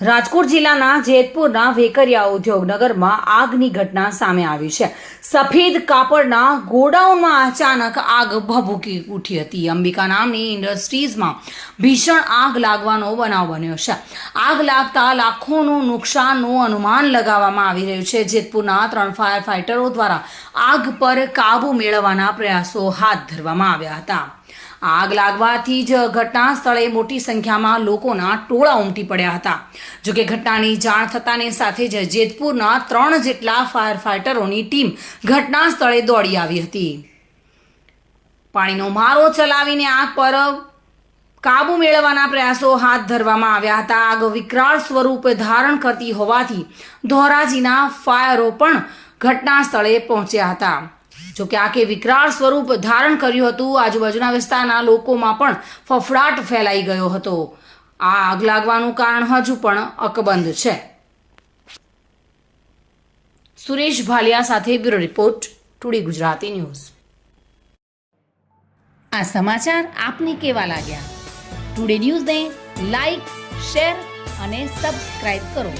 રાજકોટ જિલ્લાના જેતપુરના વેકરિયા ઉદ્યોગનગરમાં આગની ઘટના સામે આવી છે. સફેદ કાપડના ગોડાઉનમાં અચાનક આગ ભભૂકી ઉઠી હતી. અંબિકા નામની ઇન્ડસ્ટ્રીઝમાં ભીષણ આગ લાગવાનો બનાવ બન્યો છે. આગ લાગતા લાખોનું નુકસાનનું અનુમાન લગાવવામાં આવી રહ્યું છે. જેતપુરના ત્રણ ફાયર ફાઇટરો દ્વારા આગ પર કાબુ મેળવવાના પ્રયાસો હાથ ધરવામાં આવ્યા હતા. આગ લાગવાથી જ ઘટના સ્થળે મોટી સંખ્યામાં લોકોના ટોળા ઉમટી પડ્યા હતા. જોકે ઘટનાની જાણ થતાની સાથે જ જેતપુરના ત્રણ જેટલા ફાયર ફાઇટરોની ટીમ ઘટના સ્થળે દોડી આવી હતી. પાણીનો મારો ચલાવીને આગ પર કાબુ મેળવવાના પ્રયાસો હાથ ધરવામાં આવ્યા હતા. આગ વિકરાળ સ્વરૂપ ધારણ કરતી હોવાથી ધોરાજીના ફાયરો પણ ઘટના સ્થળે પહોંચ્યા હતા. જોકે આકે વિકરાળ સ્વરૂપ ધારણ કર્યું હતું. આજુબાજુના વિસ્તારના લોકોમાં પણ ફફડાટ ફેલાઈ ગયો હતો. આ આગ લાગવાનું કારણ હજુ પણ અકબંધ છે. સુરેશ ભાલિયા સાથે bureau report, today Gujarati news. આ સમાચાર આપને કેવા લાગ્યા? ટુડે ન્યૂઝને લાઈક, શેર અને સબસ્ક્રાઇબ કરો.